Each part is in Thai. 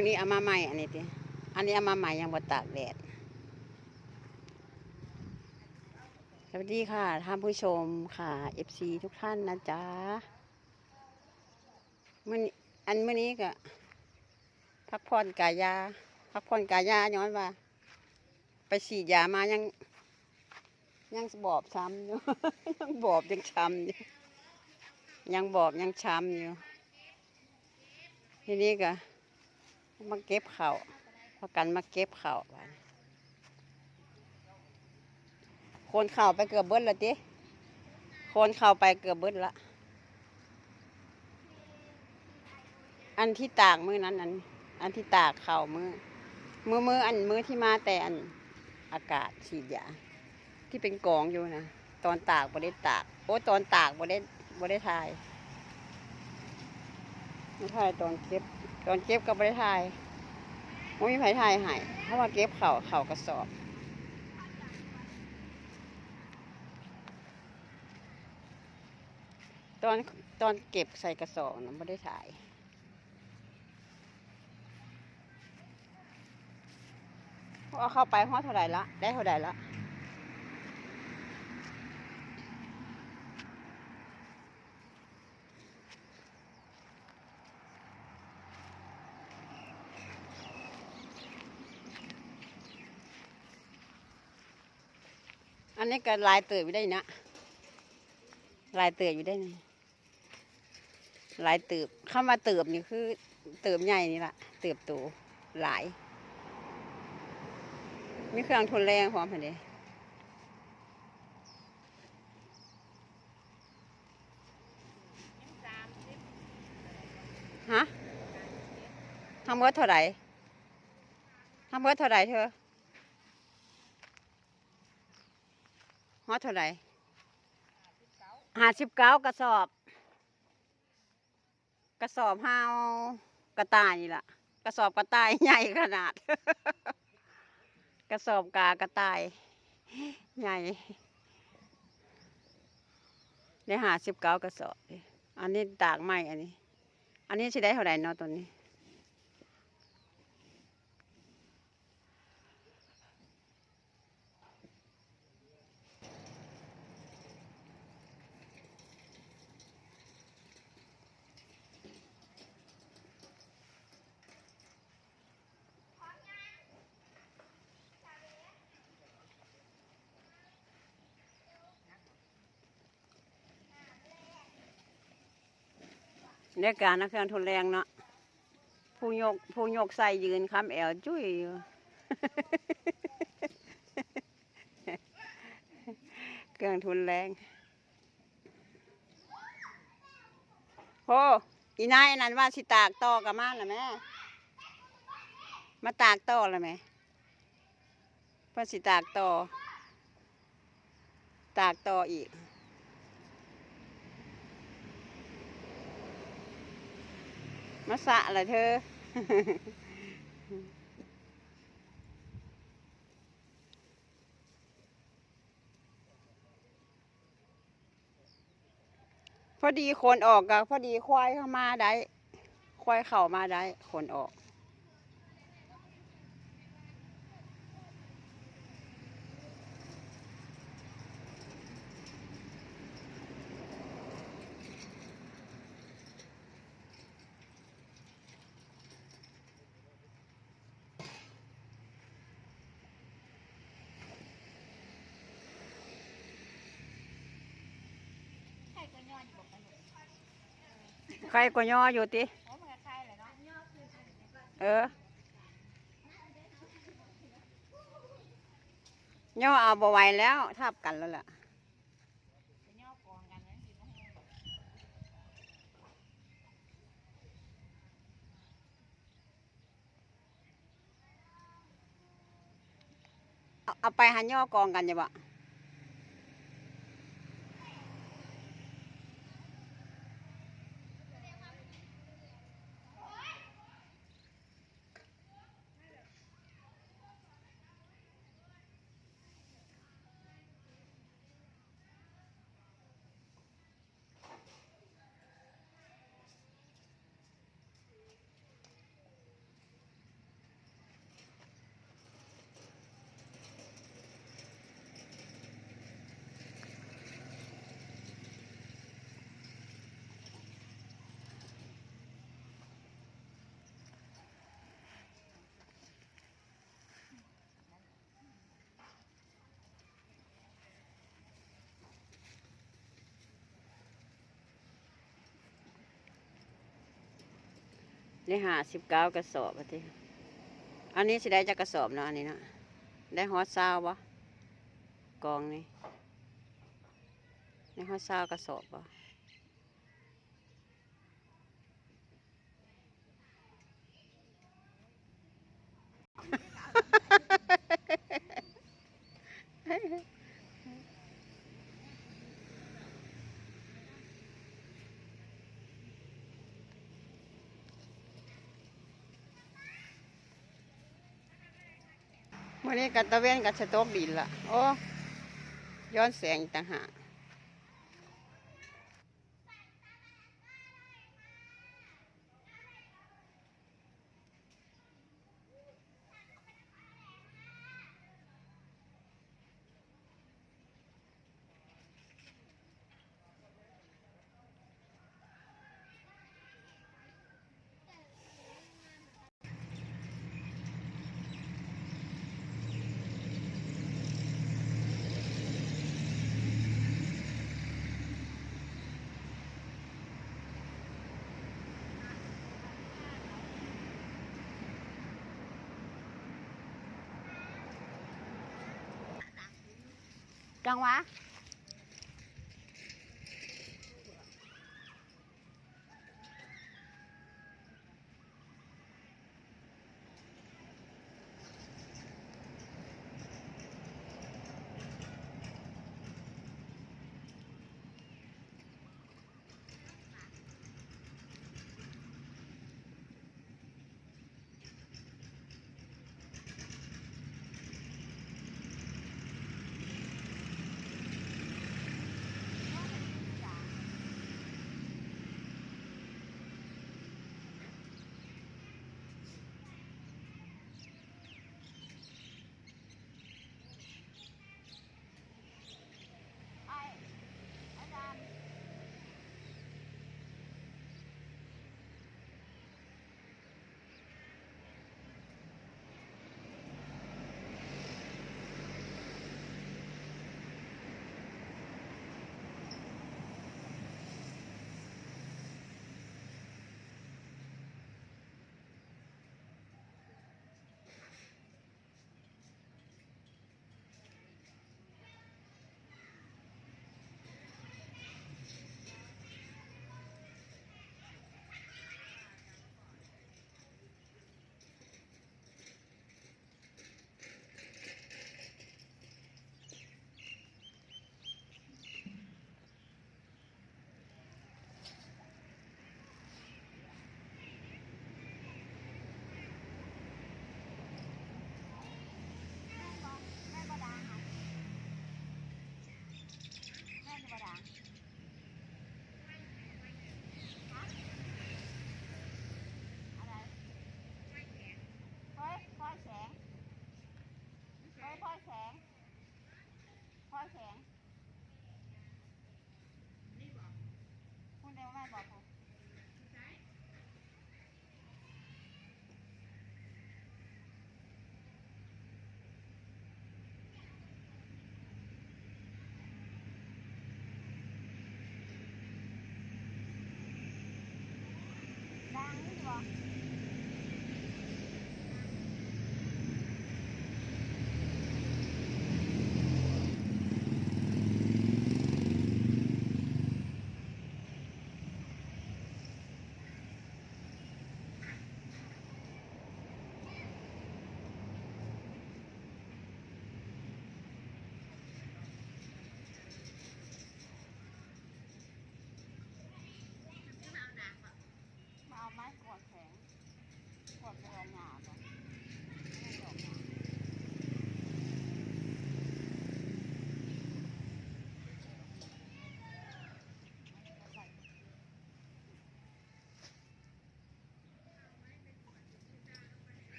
มื้อนี้เอามาใหม่อันนี้ติอันนี้เอามาใหม่ยังบ่ตากแดดสวัสดีค่ะท่านผู้ชมค่ะ FC ทุกท่านนะจ๊ะมื้อนี้อันมื้อนี้ก็พักผ่อนกายาพักผ่อนกายาย้อนว่า ไปฉีดยามายัง ยังบอบช้ำอยู่ ยังบอบยังช้ำอยู่ยังบอบยังช้ำอยู่ทีนี้ก็ มาเก็บเขา่าพากันมาเก็บเขา่าคนเข่าไปเกือบเบิดและติคนเข่าไปเกือบเบิดลละ อันที่ตากมือนั้นอัน อันที่ตากเข่ามือ มือมืออันมือที่มาแต่อันอากาศฉีดยาที่เป็นกองอยู่นะตอนตากบ่ได้ตาก โอ้ตอนตากบ่ได้บ่ได้ทายไม่ถ่ายตอนเก็บ ตอนเก็บก็ไม่ได้ถ่ายไม่มีใครถ่ายให้เพราะว่าเก็บเข่าเข่ากระสอบตอนตอนเก็บใส่กระสอบนะไม่ได้ถ่าย เอาเข้าไปห้อเท่าไหร่ละ ได้เท่าไหร่ละ นนี้ก็ลายเติบอยู่ได้นะลายเติบอยู่ได้นะลายเติบเข้ามาเติบนี่คือ เติบใหญ่นี่ละเติบโตหลาย มีเครื่องทนแรงพร้อมเห็นดิฮะทำเบิดเท่าไหร่ทำเบิดเท่าไหร่เธอ ฮอดเท่าไหร่ห้าสิบเก้ากระสอบ กระสอบห้าวกระต่ายนี่ล่ะ กระสอบกระต่ายใหญ่ขนาด กระสอบกากระต่ายใหญ่ได้หาสิบเก้ากระสอบ อันนี้ตากไม้อันนี้ อันนี้สิได้เท่าไหร่เนาะตัวนี้ ในการนะเครื่องทุนแรงเนาะผู้ยกผู้ยกใส่ยืนคำแอวจุ้ยอยู่เครื่องทุนแรงโอ้อีนายนั่นว่าสิตากต่อกับมาแล้วแม่มาตากต่อแล้วไหมเพื่อสิตากต่อตากต่ออีก มาสะละเธอ พอดีคนออกกับพอดีควายเข้ามาได้ ควายเข่ามาได้คนออก ไข่ก็ย้อนอยู่บอกกัน ล้กว่ย่ออยู่ติเออย่อเอาบวไหวแล้วทับกันแล้วล่ะเอาไปหันย่อกองกันจะบ่ ได้หาสิบเก้ากระสอบอะทีอันนี้สิได้จะกระสอบเนาะอันนี้เนาะได้ฮอตซาวบ่กองนี่ได้ฮอตซาวกระสอบบ่ มื่อนี้กัตะเวนกับสต๊อกดินละโอ้ย้อนแสงอีกต่างหาก จัง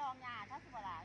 ดองยาถ้าสิบหลาย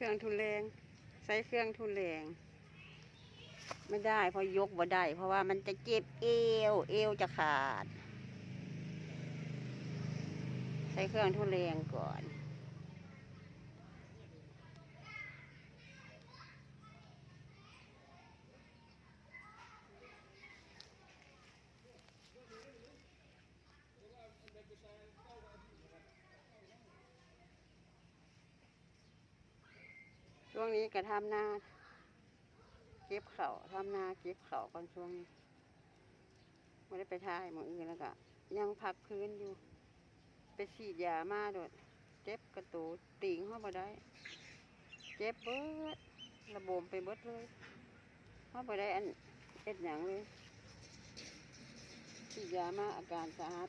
เครื่องทุนแรงใช้เครื่องทุนแรงไม่ได้เพราะยกบ่ได้ เพราะว่ามันจะเจ็บเอว เอวจะขาด ใช้เครื่องทุนแรงก่อน ช่วงนี้ก็ทำนาเก็บเขาทำนาเก็บเขาก่อนช่วงนี้ไม่ได้ไปท่ายหมองอื่นแล้วก็ยังพักพื้นอยู่ ไปฉีดยามาโดดเจ็บกระตูติงเข้ามาได้ เจ็บเบิดระบมไปเบิดเลยเข้าไปได้อันเอ็ดหยังเลยฉีดยามาอาการสาหัส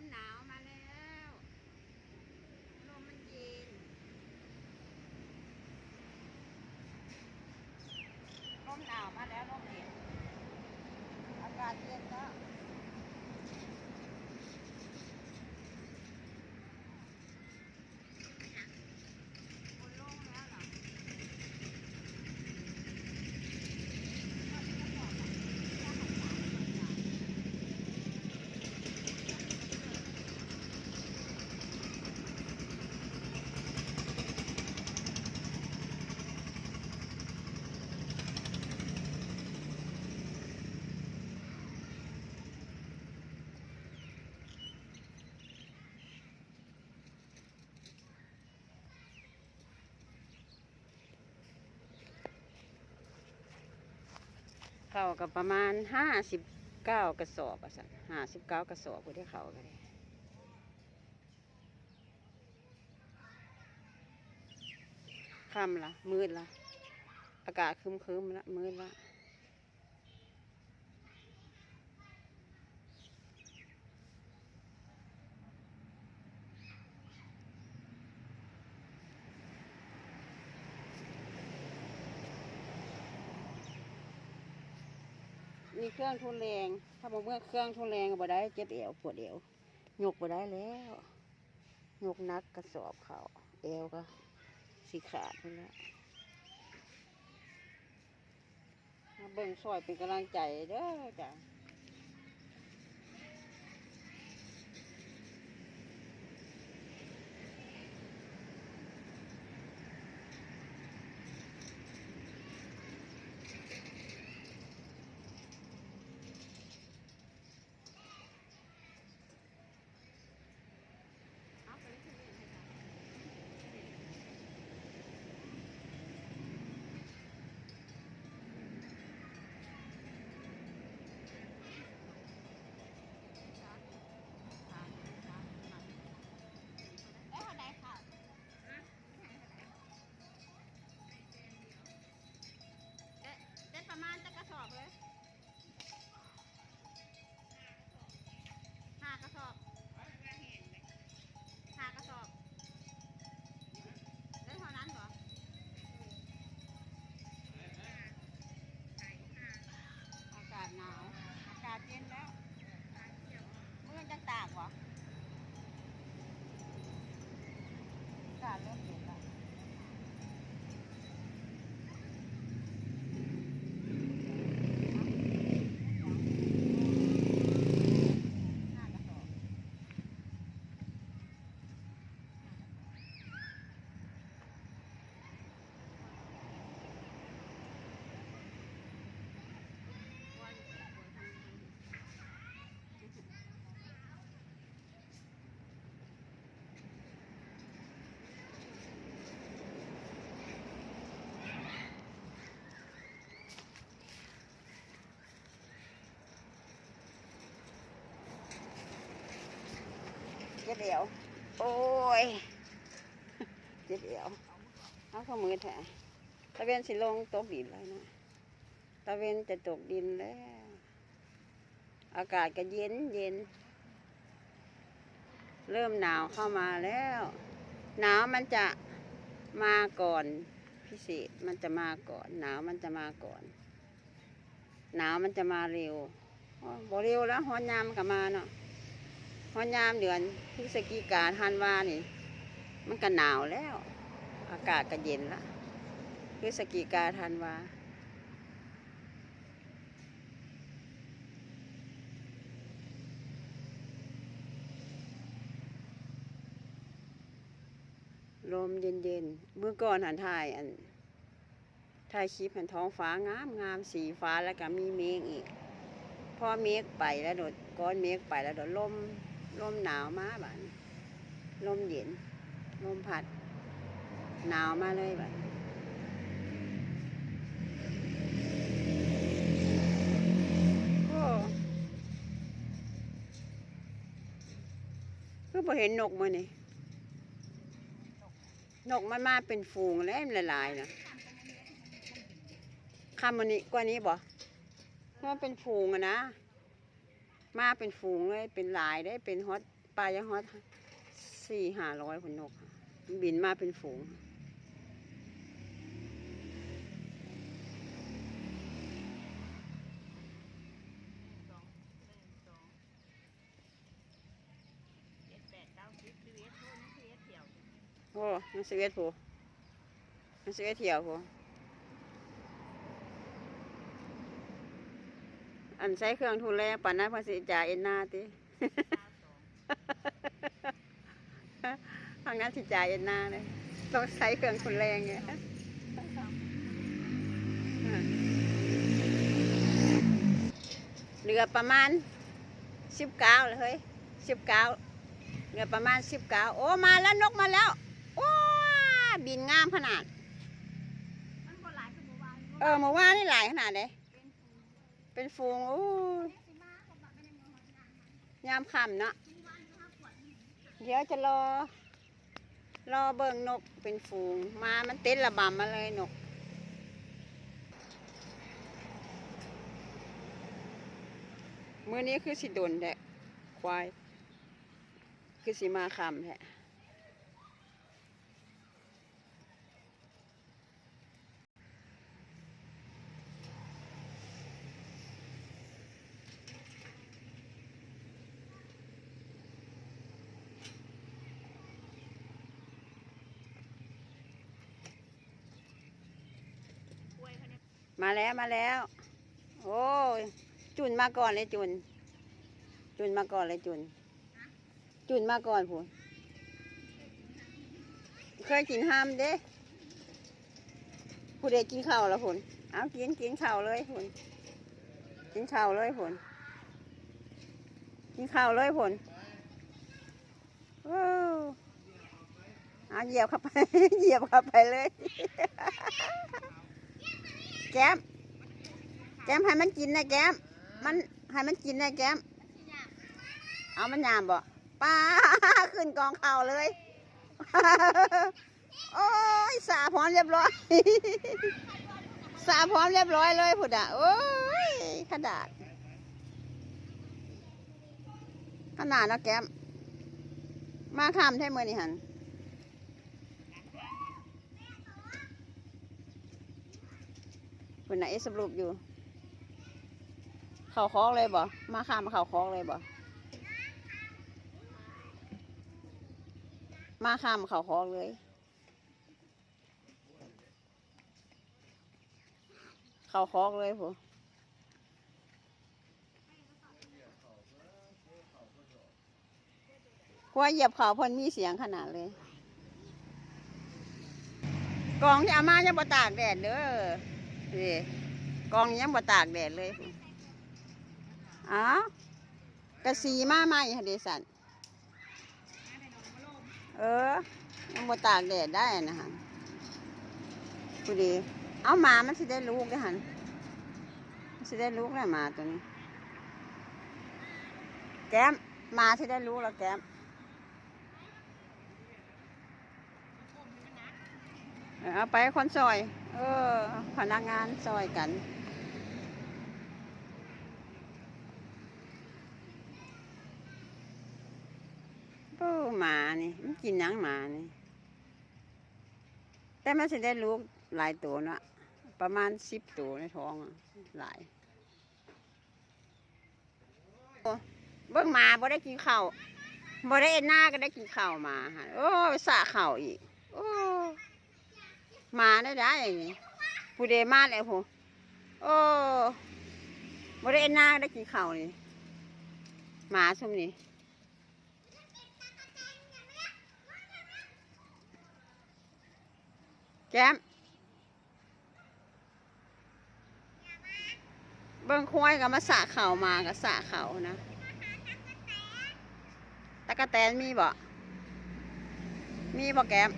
มหนาวมาแล้วลมมันเย็นลมหนาวมาแล้วลมเย็นอากาศเย็นแล้วฝนลงแล้วเหรอ เข้ากับประมาณห้าสิบเก้ากระสอบอะสันห้าสิบเก้ากระสอบก็ได้เขากันเลยค่ำละมืดละอากาศคืมๆละมืดละ มีเครื่องทุนแรง ถ้าบอกเมื่อเครื่องทุนแรงก็บ่ได้เจ็บเอวปวดเอวยกบ่ได้แล้วยกนักกระสอบเขาเอวก็สีขาดไปแล้วเบิ่งซอยเป็นกำลังใจเด้อจ้ะ อากาศเริ่ยว โอ้ยเจ็บเอวเอาข้อมือแถะตะเวนสิลงตกดินเลยนะตะเวนจะตกดินแล้ว อากาศก็เย็นเย็น เริ่มหนาวเข้ามาแล้ว หนาวมันจะมาก่อนพิเศษมันจะมาก่อน หนาวมันจะมาก่อน หนาวมันจะมาเร็วอ๋อบ่เร็วแล้วฮอนยามมันก็มาเนาะ ฮอยามเดือนพฤศจิกาธันวานี่ มันก็หนาวแล้ว อากาศก็เย็นละพฤศจิกาธันวาลมเย็นๆ เมื่อก่อนหันถ่ายอันถ่ายคลิปหันท้องฟ้างามงามสีฟ้าแล้วก็มีเมฆอีก พอเมฆไปแล้วโดดก้อนเมฆไปแล้วโดดลม ลมหนาวมาบ้านลมเย็น ลมพัด หนาวมาเลยบ้านโอ้ก็พอเห็นนกมานี่นกมันมาเป็นฝูงแล้วมันหลายนะคำวันนี้กว่านี้บ่มันเป็นฝูงอะนะ มาเป็นฝูงเลยเป็นหลายได้เป็นฮอตปลายังฮอตสี่ห้าร้อยคนนกอะมันบินมาเป็นฝูงสองหนึ่งสองเจ็ดแปดเก้าสิบสิบเอ็ดโทษนี่สิบเอ็ดเที่ยวโอ้ยังสิเวทผูยังสิเวทเที่ยวผู อันใช้เครื่องทุนแรงปันนั้นภาษีจ่ายเอ็นหนาติเก้าสองทางนั้นสิจ่ายเอ็นหนาเลยต้องใช้เครื่องทุนแรงไงเหลือประมาณสิบเก้าเลยเฮ้ยสิบเก้าเหลือประมาณสิบเก้าโอ้มาแล้วนกมาแล้วโอ้บินงามขนาดมันบ่หลายคือบ่วางเออเมื่อวานนี่หลายขนาดเลย เป็นฟูงโอ้ยยามค่ำเนาะเดี๋ยวจะรอ รอเบิ่งนกเป็นฟูง มามันเต้นระบำมาเลยนก มื้อนี้คือสิโดนแท้ควาย คือสิมาคำแท้ มาแล้วมาแล้ว โอ้ยจุนมาก่อนเลยจุน จุนมาก่อนเลยจุน จุนมาก่อนพูนเคยกินห้ามเด้ผู้เด็กกินข้าวแล้วพูนเอากินกินข้าวเลยพูนกินข้าวเลยพูนกินข้าวเลยพูนโอ้เอาเหยียบเข้าไป เหยียบเข้าไปเลย แก้ม แก้มให้มันกินนะแก้ม มันให้มันกินนะแก้ม เอามันยามบ่ป้าขึ้นกองเข่าเลย โอ้ยสาพร้อมเรียบร้อย สาพร้อมเรียบร้อยเลยพุดอะ โอ้ยขนาด ขนาดนะแก้ม มาคำแท้มือนี่หัน คุณน่ะเอสรุปอยู่ เข่าคอกเลยบ่มาข้ามาเข่าคอกเลยบ่มาข้ามเข่าคอกเลย เข่าคอกเลยผู้กลัวเหยียบเข่าพ่นมีเสียงขนาดเลยกองที่อามายังบ่ตากแดดเด้อ นี่กองยังบ่ตากแดดเลยพู้อ้าวกะสีมาใหม่ค่ะเดสันเออยังบ่ตากแดดได้นะฮะพูดี เอาหมามันสิได้ลูกได้หันมันสิได้ลูกแล้หมาตัวนี้ แก้มหมาสิได้ลูกแล้วแก้ม เอาไปคนซอย เออ พนักงานซอยกัน ปูหมานี่มันกินหยังหมานี่ แต่มันจะได้ลูกหลายตัวเนาะประมาณสิบตัวในท้องหลายเบิ่งหมาบ่ได้กินข้าวบ่ได้เอ็นหน้าก็ได้กินข้าวมาโอ้สะข้าวอีก โอ้ มาได้ได้ผู้เดมาแล้วผู้โอ้บ่ได้เอนหน้าได้กินข้าวนี่หมาซุมนี่แก้มเบิ่งควายกับมาสะเข่ามากับสะเข่านะตะกะแตนมีบ่มีบ่แก้ม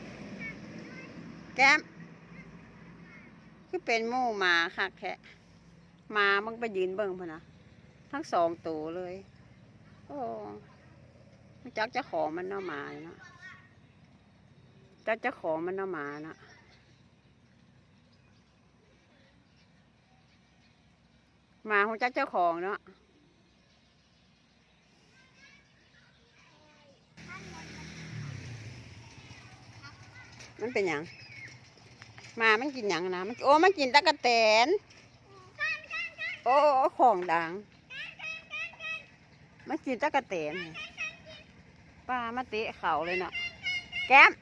แก้ม คือเป็นหมู่หมาคักแค่มามึงไปยืนเบิ่งพะนะทั้งสองตัวเลย โอ้มันจักเจะของมันเนาะหมาเนาะจักเจะของมันเนาะหมาเนาะหมาของจักเจ้าของเนาะมันเป็นหยัง มามันกินหยังนะมันโอ้มันกินตะกะแตนโอ้โอ้ของดังมันกินตะกะแตนป้ามาเตะเข่าเลยเนาะแก้ม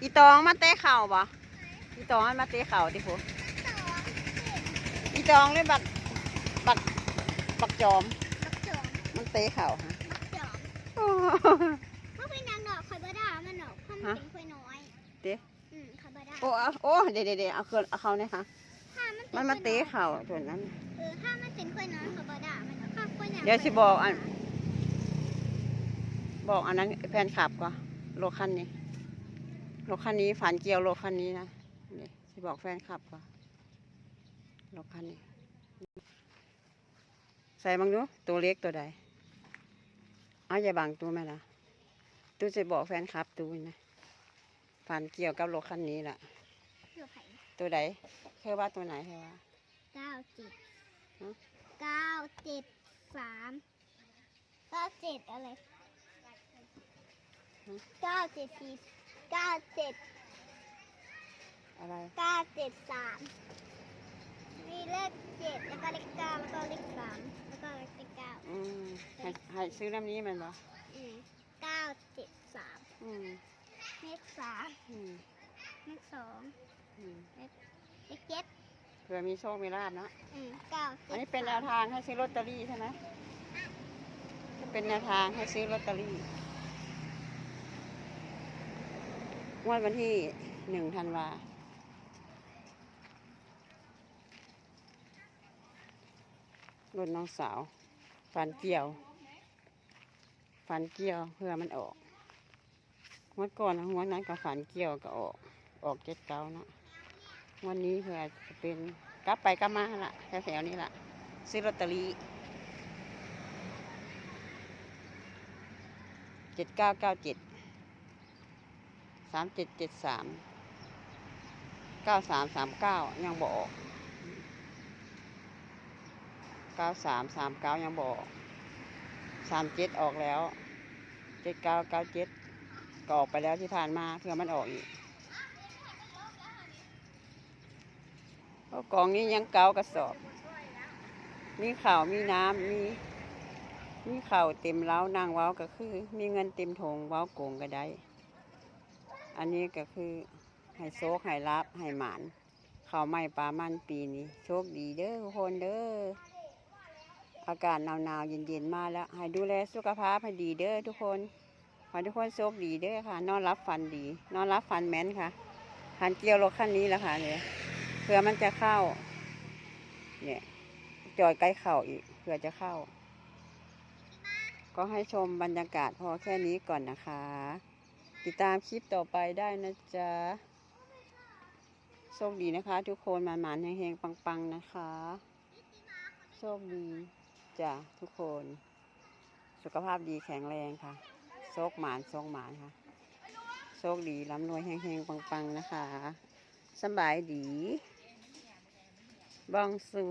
อีตองมาเตะเข่าปะอีตองมันมาเตะเข่าดิพูอีจองเลยบักบักบักจอมบักจอม มันเตะเข่าฮะบักจอมโอ้เพราะเป็นนางดอกคอยบ่ด่ามันดอกเพราะมันเป็น โอ้เอาโอ้เดี๋ยวเดี๋ยวเดี๋ยวเอาเครื่องเอาเขาเนี่ยค่ะถ้ามันป็มันมาเตะข้อยอยเข่าส่วนนั้น เออถ้ามันเป็นคอยน้อยคอยบ่ด่ามันดอกถ้าคอยใหญ่เดี๋ยวสิบอกอัน บอกอันนั้นแฟนขับก็รถคันนี้รถคันนี้ฝันเกี่ยวรถคันนี้นะนี่สิบอกแฟนขับก็รถคันนี้ ใส่บังดูตัวเล็กตัวใดเอาอย่าบังตัวแม่ละตูจะบอกแฟนคลับตูนะ ฝันเกี่ยวกับรถคันนี้ล่ะเพื่อไผ่ตัวใดเธอว่าตัวไหนเธอว่า เก้าเจ็ดฮะ เก้าเจ็ดสามเก้าเจ็ดอะไรเก้าเจ็ดสี่เก้าเจ็ดอะไร เก้าเจ็ดสามมีเลขเจ็ดแล้วก็เลขเก้าแล้วก็เลขสามแล้วก็เลขเก้าอืมให้ให้ซื้อน้ำนี้มันบ่อืมเก้าเจ็ดสามอืม เลขสามอืมเลขสองอืมเลขเจ็ดเผื่อมีโชค มีลาบเนาะ อืมเก้าอันนี้เป็นแนวทางให้ซื้อลอตเตอรี่ใช่ไหมเป็นแนวทางให้ซื้อลอตเตอรี่งวดวันที่หนึ่งธันวารถน้องสาว ฟันเกี่ยว ฟันเกี่ยวเพื่อมันออก งวดก่อนนะงวนั้นก็ฟันเกี่ยวก็ออก ออกเจ็ดเก้าเนาะวันนี้เพื่อจะเป็นกลับไปกลับมาละแถวๆนี้ละซื้อลอตเตอรี่เจ็ดเก้าเก้าเจ็ดสามเจ็ดเจ็ดสามเก้าสามสามเก้ายังบอกเก้าสามสามเก้ายังบอกสามเจ็ดออกแล้วเจ็ดเก้าเก้าเจ็ด ก็ออกไปแล้วที่ผ่านมาเพื่อมันออกอีกเพราะกองนี้ยังเกากระสอบ มีข่าวมีน้ำมีมีข่าวเต็มเล้านางเว้าก็คือ มีเงินเต็มถงเว้าโกงก็ได้ อันนี้ก็คือให้โชคให้รับให้หมานข่าวไม่ปลามันปีนี้ โชคดีเด้อทุกคนเด้ออากาศหนาวๆเย็นๆมาแล้ว ให้ดูแลสุขภาพให้ดีเด้อทุกคน ขอทุกคนโชคดีด้อค่ะ นอนรับฟันดี นอนรับฟันแมนค่ะหันเกี่ยวรถคันนี้แหละค่ะเนี่ยเพื่อมันจะเข้า เนี่ยจอยใกล้เข่าอีกเพื่อจะเข้า ก็ให้ชมบรรยากาศพอแค่นี้ก่อนนะคะ ติดตามคลิปต่อไปได้นะจ๊ะโชคดีนะคะ ทุกคนหมานๆเฮงๆปังๆนะคะ โชคดีจ้ะทุกคน สุขภาพดีแข็งแรงค่ะ โชคหมานโชคหมานค่ะโชคดีร่ำรวยแห่งๆปังๆนะคะสบายดี บองสู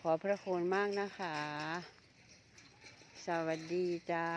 ขอพระคุณมากนะคะ สวัสดีจ้า